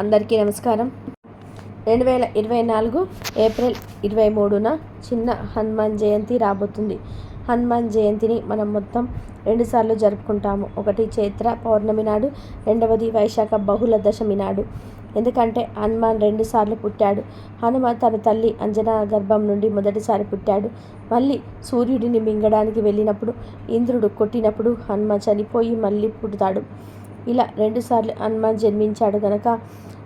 అందరికీ నమస్కారం. రెండు వేల ఇరవై నాలుగు ఏప్రిల్ ఇరవై మూడున చిన్న హనుమాన్ జయంతి రాబోతుంది. హనుమాన్ జయంతిని మనం మొత్తం రెండుసార్లు జరుపుకుంటాము. ఒకటి చైత్ర పౌర్ణమి నాడు రెండవది వైశాఖ బహుళ దశమి నాడు. ఎందుకంటే హనుమాన్ రెండుసార్లు పుట్టాడు. హనుమ తన తల్లి అంజనా గర్భం నుండి మొదటిసారి పుట్టాడు. మళ్ళీ సూర్యుడిని మింగడానికి వెళ్ళినప్పుడు ఇంద్రుడు కొట్టినప్పుడు హనుమ చనిపోయి మళ్ళీ పుడతాడు. ఇలా రెండుసార్లు హనుమాన్ జన్మించాడు గనక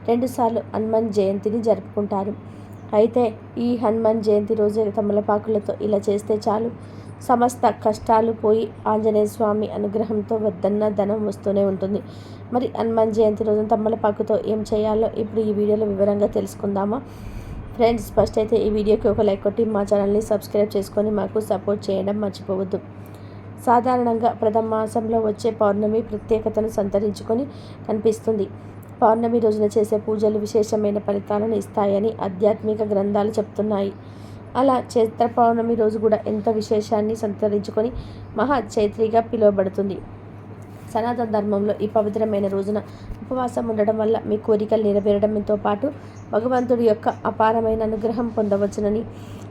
రెండుసార్లు హనుమాన్ జయంతిని జరుపుకుంటారు. అయితే ఈ హనుమాన్ జయంతి రోజు తమలపాకులతో ఇలా చేస్తే చాలు. సమస్త కష్టాలు పోయి ఆంజనేయ స్వామి అనుగ్రహంతో వద్దన్న ధనం వస్తూనే ఉంటుంది. మరి హనుమాన్ జయంతి రోజున తమ్మలపాకుతో ఏం చేయాలో ఇప్పుడు ఈ వీడియోలో వివరంగా తెలుసుకుందామా? ఫ్రెండ్స్ ఫస్ట్ అయితే ఈ వీడియోకి ఒక లైక్ కొట్టి మా ఛానల్ని సబ్స్క్రైబ్ చేసుకొని మాకు సపోర్ట్ చేయడం మర్చిపోవద్దు. సాధారణంగా ప్రథమ మాసంలో వచ్చే పౌర్ణమి ప్రత్యేకతను సంతరించుకొని కనిపిస్తుంది. పౌర్ణమి రోజున చేసే పూజలు విశేషమైన ఫలితాలను ఇస్తాయని ఆధ్యాత్మిక గ్రంథాలు చెప్తున్నాయి. అలా చైత్ర పౌర్ణమి రోజు కూడా ఎంత విశేషాన్ని సంతరించుకొని మహా చైత్రిగా పిలువబడుతుంది. సనాతన ధర్మంలో ఈ పవిత్రమైన రోజున ఉపవాసం ఉండడం వల్ల మీ కోరికలు నెరవేరడంతో పాటు భగవంతుడి యొక్క అపారమైన అనుగ్రహం పొందవచ్చునని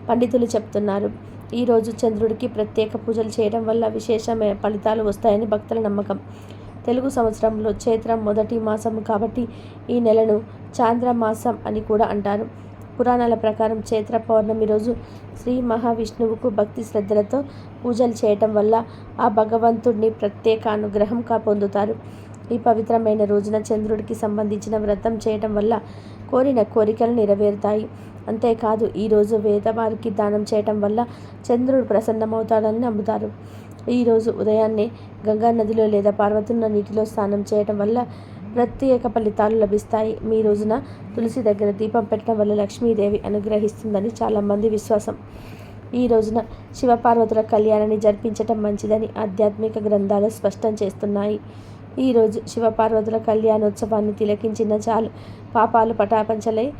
పండితులు చెప్తున్నారు. ఈరోజు చంద్రుడికి ప్రత్యేక పూజలు చేయడం వల్ల విశేషమైన ఫలితాలు వస్తాయని భక్తుల నమ్మకం. తెలుగు సంవత్సరంలో చైత్రం మొదటి మాసం కాబట్టి ఈ నెలను చాంద్రమాసం అని కూడా అంటారు. పురాణాల ప్రకారం చైత్ర పౌర్ణమి రోజు శ్రీ మహావిష్ణువుకు భక్తి శ్రద్ధలతో పూజలు చేయటం వల్ల ఆ భగవంతుడిని ప్రత్యేక అనుగ్రహంగా పొందుతారు. ఈ పవిత్రమైన రోజున చంద్రుడికి సంబంధించిన వ్రతం చేయటం వల్ల కోరిన కోరికలు నెరవేరుతాయి. అంతేకాదు ఈరోజు వేదవారికి దానం చేయటం వల్ల చంద్రుడు ప్రసన్నమవుతాడని నమ్ముతారు. ఈరోజు ఉదయాన్నే గంగా నదిలో లేదా పార్వతున్న నీటిలో స్నానం చేయటం వల్ల ప్రత్యేక ఫలితాలు లభిస్తాయి. మీ రోజున తులసి దగ్గర దీపం పెట్టడం వల్ల లక్ష్మీదేవి అనుగ్రహిస్తుందని చాలామంది విశ్వాసం. ఈ రోజున శివపార్వతుల కళ్యాణాన్ని జరిపించటం మంచిదని ఆధ్యాత్మిక గ్రంథాలు స్పష్టం చేస్తున్నాయి. ఈరోజు శివపార్వతుల కళ్యాణోత్సవాన్ని తిలకించిన చాలు. పాపాలు పటాపంచలై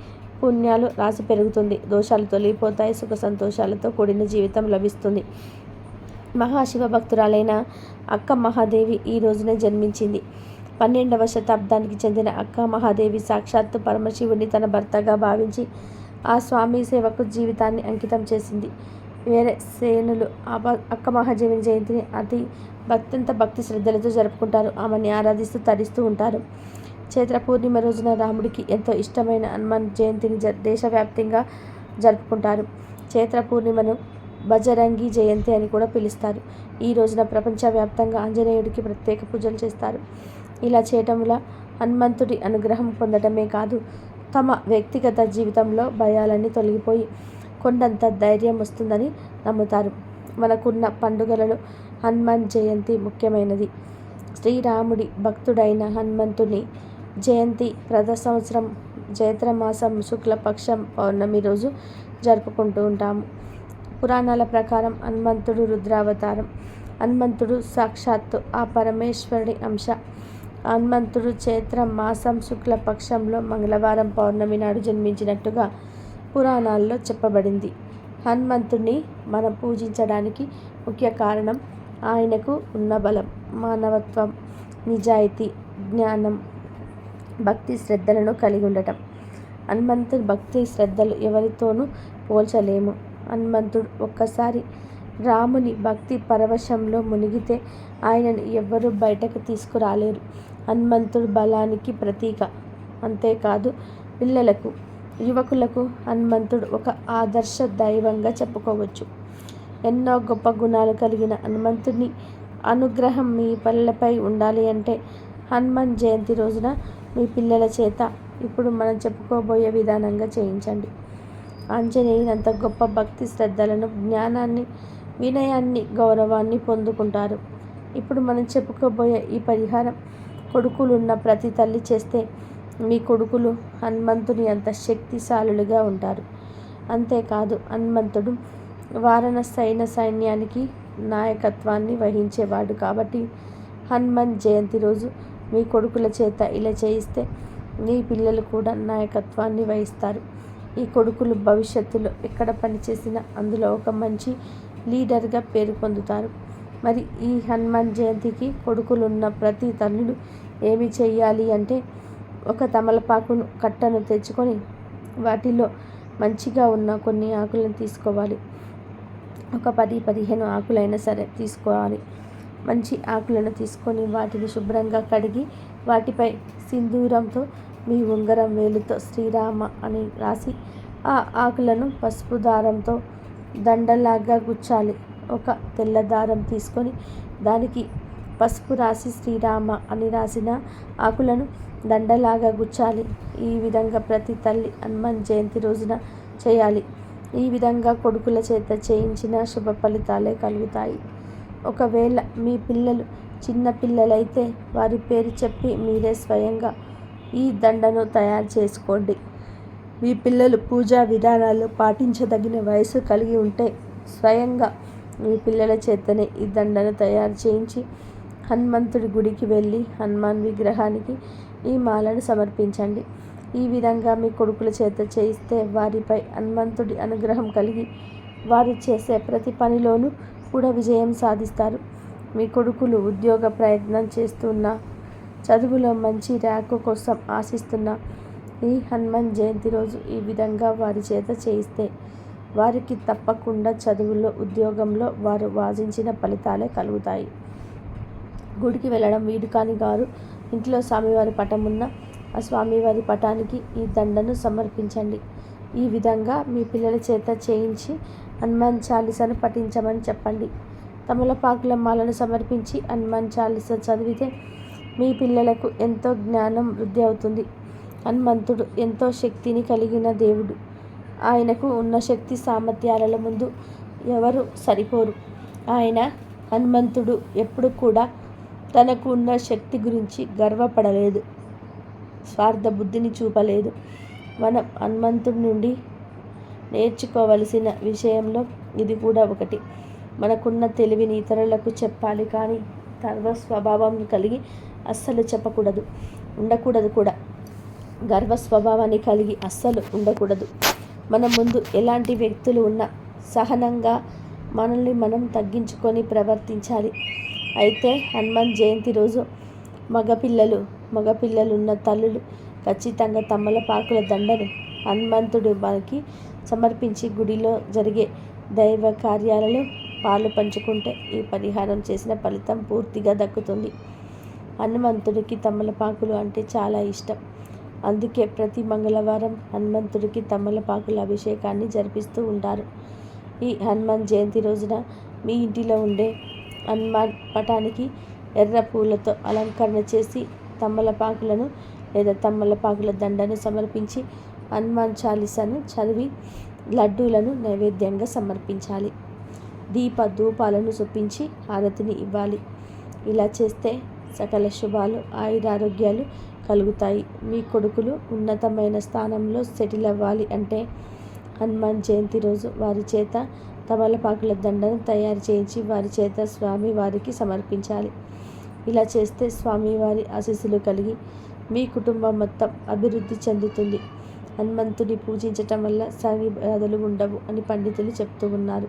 పుణ్యాలు రాసి పెరుగుతుంది. దోషాలు తొలగిపోతాయి. సుఖ సంతోషాలతో కూడిన జీవితం లభిస్తుంది. మహాశివ భక్తురాలైన అక్క మహాదేవి ఈ రోజునే జన్మించింది. పన్నెండవ శతాబ్దానికి చెందిన అక్క మహాదేవి సాక్షాత్తు పరమశివుని తన భర్తగా భావించి ఆ స్వామి సేవకు జీవితాన్ని అంకితం చేసింది. వేరే సేనులు అక్క మహాదేవిని జయంతిని అతి భక్తంత భక్తి శ్రద్ధలతో జరుపుకుంటారు. ఆమెని ఆరాధిస్తూ తరిస్తూ ఉంటారు. చైత్ర పూర్ణిమ రోజున రాముడికి ఎంతో ఇష్టమైన హనుమాన్ జయంతిని జ దేశవ్యాప్తంగా జరుపుకుంటారు. చైత్ర పూర్ణిమను బజరంగి జయంతి అని కూడా పిలుస్తారు. ఈ రోజున ప్రపంచవ్యాప్తంగా ఆంజనేయుడికి ప్రత్యేక పూజలు చేస్తారు. ఇలా చేయటం వల్ల హనుమంతుడి అనుగ్రహం పొందటమే కాదు తమ వ్యక్తిగత జీవితంలో భయాలన్నీ తొలగిపోయి కొండంత ధైర్యం వస్తుందని నమ్ముతారు. మనకున్న పండుగలలో హనుమాన్ జయంతి ముఖ్యమైనది. శ్రీరాముడి భక్తుడైన హనుమంతుని జయంతి ప్రథ సంవత్సరం చైత్రమాసం శుక్లపక్షం పౌర్ణమి రోజు జరుపుకుంటూ ఉంటాము. పురాణాల ప్రకారం హనుమంతుడు రుద్రావతారం. హనుమంతుడు సాక్షాత్తు ఆ పరమేశ్వరుడి అంశ. హనుమంతుడు చైత్ర మాసం శుక్లపక్షంలో మంగళవారం పౌర్ణమి నాడు జన్మించినట్టుగా పురాణాల్లో చెప్పబడింది. హనుమంతుడిని మనం పూజించడానికి ముఖ్య కారణం ఆయనకు ఉన్న బలం మానవత్వం నిజాయితీ జ్ఞానం భక్తి శ్రద్ధలను కలిగి ఉండటం. హనుమంతుడి భక్తి శ్రద్ధలు ఎవరితోనూ పోల్చలేము. హనుమంతుడు ఒక్కసారి రాముని భక్తి పరవశంలో మునిగితే ఆయనను ఎవ్వరూ బయటకు తీసుకురాలేరు. హనుమంతుడు బలానికి ప్రతీక అంతేకాదు పిల్లలకు. యువకులకు హనుమంతుడు ఒక ఆదర్శ దైవంగా చెప్పుకోవచ్చు. ఎన్నో గొప్ప గుణాలు కలిగిన హనుమంతుడిని అనుగ్రహం మీ పల్లెపై ఉండాలి అంటే హనుమాన్ జయంతి రోజున మీ పిల్లల చేత ఇప్పుడు మనం చెప్పుకోబోయే విధానంగా చేయించండి. ఆంజనేయునంత గొప్ప భక్తి శ్రద్ధలను జ్ఞానాన్ని వినయాన్ని గౌరవాన్ని పొందుకుంటారు. ఇప్పుడు మనం చెప్పుకోబోయే ఈ పరిహారం కొడుకులున్న ప్రతి తల్లి చేస్తే మీ కొడుకులు హనుమంతుని అంత శక్తిశాలులుగా ఉంటారు. అంతేకాదు హనుమంతుడు వారణ సైన సైన్యానికి నాయకత్వాన్ని వహించేవాడు. కాబట్టి హనుమాన్ జయంతి రోజు మీ కొడుకుల చేత ఇలా చేయిస్తే మీ పిల్లలు కూడా నాయకత్వాన్ని వహిస్తారు. ఈ కొడుకులు భవిష్యత్తులో ఎక్కడ పనిచేసినా అందులో ఒక మంచి లీడర్గా పేరు పొందుతారు. మరి ఈ హనుమాన్ జయంతికి కొడుకులున్న ప్రతి తల్లులు ఏమి చేయాలి అంటే ఒక తమలపాకును కట్టను తెచ్చుకొని వాటిలో మంచిగా ఉన్న కొన్ని ఆకులను తీసుకోవాలి. ఒక పది పదిహేను ఆకులైనా సరే తీసుకోవాలి. మంచి ఆకులను తీసుకొని వాటిని శుభ్రంగా కడిగి వాటిపై సింధూరంతో మీ ఉంగరం వేలుతో శ్రీరామ అని రాసి ఆ ఆకులను పసుపు దారంతో దండలాగా గుచ్చాలి. ఒక తెల్ల దారం తీసుకొని దానికి పసుపు రాసి శ్రీరామ అని రాసిన ఆకులను దండలాగా గుచ్చాలి. ఈ విధంగా ప్రతి తల్లి హనుమాన్ జయంతి రోజున చేయాలి. ఈ విధంగా కొడుకుల చేత చేయించిన శుభ ఫలితాలే కలుగుతాయి. ఒకవేళ మీ పిల్లలు చిన్న పిల్లలైతే వారి పేరు చెప్పి మీరే స్వయంగా ఈ దండను తయారు చేసుకోండి. మీ పిల్లలు పూజా విధానాలు పాటించదగిన వయసు కలిగి ఉంటే స్వయంగా మీ పిల్లల చేతనే ఈ దండను తయారు చేయించి హనుమంతుడి గుడికి వెళ్ళి హనుమాన్ విగ్రహానికి ఈ మాలను సమర్పించండి. ఈ విధంగా మీ కొడుకుల చేత చేయిస్తే వారిపై హనుమంతుడి అనుగ్రహం కలిగి వారు చేసే ప్రతి పనిలోనూ కూడా విజయం సాధిస్తారు. మీ కొడుకులు ఉద్యోగ ప్రయత్నం చేస్తున్న చదువులో మంచి ర్యాంకు కోసం ఆశిస్తున్న ఈ హనుమాన్ జయంతి రోజు ఈ విధంగా వారి చేత చేయిస్తే వారికి తప్పకుండా చదువులో ఉద్యోగంలో వారు వాదించిన ఫలితాలే కలుగుతాయి. గుడికి వెళ్ళడం వీడు కాని గారు ఇంట్లో స్వామివారి పటం ఉన్న ఆ స్వామివారి పటానికి ఈ దండను సమర్పించండి. ఈ విధంగా మీ పిల్లల చేత చేయించి హనుమాన్ చాలీసాను పఠించమని చెప్పండి. తమలపాకుల మాలను సమర్పించి హనుమాన్ చాలీస చదివితే మీ పిల్లలకు ఎంతో జ్ఞానం వృద్ధి అవుతుంది. హనుమంతుడు ఎంతో శక్తిని కలిగిన దేవుడు. ఆయనకు ఉన్న శక్తి సామర్థ్యాల ముందు ఎవరు సరిపోరు. ఆయన హనుమంతుడు ఎప్పుడు కూడా తనకు ఉన్న శక్తి గురించి గర్వపడలేదు. స్వార్థ బుద్ధిని చూపలేదు. మనం హనుమంతుడి నుండి నేర్చుకోవలసిన విషయంలో ఇది కూడా ఒకటి. మనకున్న తెలివిని ఇతరులకు చెప్పాలి కానీ గర్వ స్వభావం కలిగి అస్సలు చెప్పకూడదు. ఉండకూడదు కూడా. గర్వ స్వభావాన్ని కలిగి అస్సలు ఉండకూడదు. మన ముందు ఎలాంటి వ్యక్తులు ఉన్నా సహనంగా మనల్ని మనం తగ్గించుకొని ప్రవర్తించాలి. అయితే హనుమాన్ జయంతి రోజు మగపిల్లలు మగపిల్లలున్న తల్లులు ఖచ్చితంగా తమలపాకుల దండను హనుమంతుడు వారికి సమర్పించి గుడిలో జరిగే దైవ కార్యాలలో పాలు పంచుకుంటే ఈ పరిహారం చేసిన ఫలితం పూర్తిగా దక్కుతుంది. హనుమంతుడికి తమలపాకులు అంటే చాలా ఇష్టం. అందుకే ప్రతి మంగళవారం హనుమంతుడికి తమలపాకుల అభిషేకాన్ని జరిపిస్తూ ఉంటారు. ఈ హనుమాన్ జయంతి రోజున మీ ఇంటిలో ఉండే హనుమాన్ పటానికి ఎర్ర పూలతో అలంకరణ చేసి తమ్మలపాకులను లేదా తమ్మలపాకుల దండను సమర్పించి హనుమాన్ చాలీసాను చదివి లడ్డూలను నైవేద్యంగా సమర్పించాలి. దీప ధూపాలను చొప్పించి హారతిని ఇవ్వాలి. ఇలా చేస్తే సకల శుభాలు ఆయురారోగ్యాలు కలుగుతాయి. మీ కొడుకులు ఉన్నతమైన స్థానంలో సెటిల్ అవ్వాలి అంటే హనుమాన్ జయంతి రోజు వారి చేత తమలపాకుల దండను తయారు చేయించి వారి చేత స్వామి వారికి సమర్పించాలి. ఇలా చేస్తే స్వామివారి ఆశీస్సులు కలిగి మీ కుటుంబం మొత్తం అభివృద్ధి చెందుతుంది. హనుమంతుని పూజించటం వల్ల సాగి బాధలు ఉండవు అని పండితులు చెప్తూ ఉన్నారు.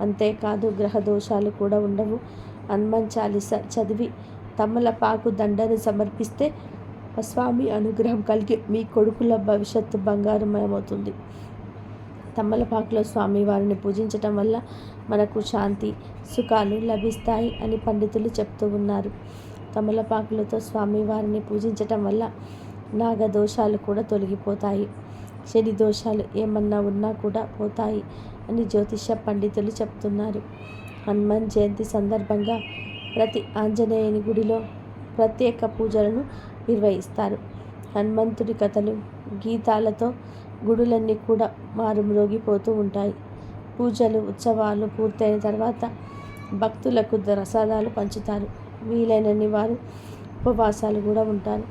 అంతేకాదు గ్రహ దోషాలు కూడా ఉండవు. హనుమాన్ చాలీస చదివి తమలపాకు దండను సమర్పిస్తే స్వామి అనుగ్రహం కలిగి మీ కొడుకుల భవిష్యత్తు బంగారుమయమవుతుంది. తమ్మలపాకులో స్వామివారిని పూజించటం వల్ల మనకు శాంతి సుఖాలు లభిస్తాయి అని పండితులు చెప్తూ ఉన్నారు. తమలపాకులతో స్వామివారిని పూజించటం వల్ల నాగదోషాలు కూడా తొలగిపోతాయి. శని దోషాలు ఏమన్నా ఉన్నా కూడా పోతాయి అని జ్యోతిష పండితులు చెప్తున్నారు. హనుమాన్ జయంతి సందర్భంగా ప్రతి ఆంజనేయుని గుడిలో ప్రత్యేక పూజలను నిర్వహిస్తారు. హనుమంతుడి కథలు గీతాలతో గుడులన్నీ కూడా మారుమ్రోగిపోతూ ఉంటాయి. పూజలు ఉత్సవాలు పూర్తయిన తర్వాత భక్తులకు ప్రసాదాలు పంచుతారు. వీలైనన్ని వారు ఉపవాసాలు కూడా ఉంటారు.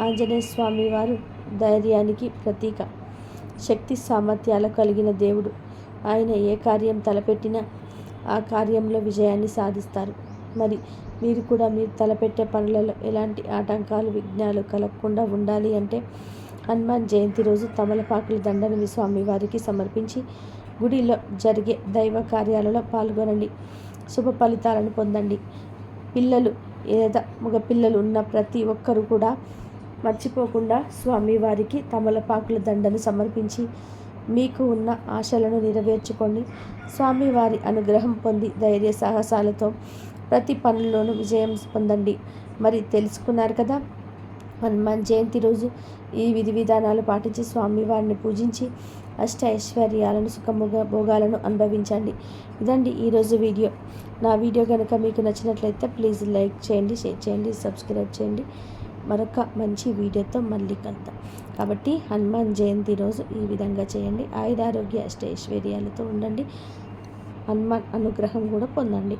ఆంజనేయ స్వామి వారు ధైర్యానికి ప్రతీక. శక్తి సామర్థ్యాలు కలిగిన దేవుడు. ఆయన ఏ కార్యం తలపెట్టినా ఆ కార్యంలో విజయాన్ని సాధిస్తారు. మరి మీరు కూడా మీరు తలపెట్టే పనులలో ఎలాంటి ఆటంకాలు విఘ్నాలు కలగకుండా ఉండాలి అంటే హనుమాన్ జయంతి రోజు తమలపాకుల దండను స్వామివారికి సమర్పించి గుడిలో జరిగే దైవ కార్యాలలో పాల్గొనండి. శుభ ఫలితాలను పొందండి. పిల్లలు లేదా మగ పిల్లలు ఉన్న ప్రతి ఒక్కరు కూడా మర్చిపోకుండా స్వామివారికి తమలపాకుల దండను సమర్పించి మీకు ఉన్న ఆశలను నెరవేర్చుకోండి. స్వామివారి అనుగ్రహం పొంది ధైర్య సాహసాలతో ప్రతి పనుల్లోనూ విజయం పొందండి. మరి తెలుసుకున్నారు కదా? హనుమాన్ జయంతి రోజు ఈ విధి విధానాలు పాటించి స్వామివారిని పూజించి అష్ట ఐశ్వర్యాలను సుఖముగా భోగాలను అనుభవించండి. ఇదండి ఈరోజు వీడియో. నా వీడియో కనుక మీకు నచ్చినట్లయితే ప్లీజ్ లైక్ చేయండి షేర్ చేయండి సబ్స్క్రైబ్ చేయండి. మరొక మంచి వీడియోతో మళ్ళీ కలుద్దాం. కాబట్టి హనుమాన్ జయంతి రోజు ఈ విధంగా చేయండి. ఆయుధారోగ్య అష్టైశ్వర్యాలతో ఉండండి. హనుమాన్ అనుగ్రహం కూడా పొందండి.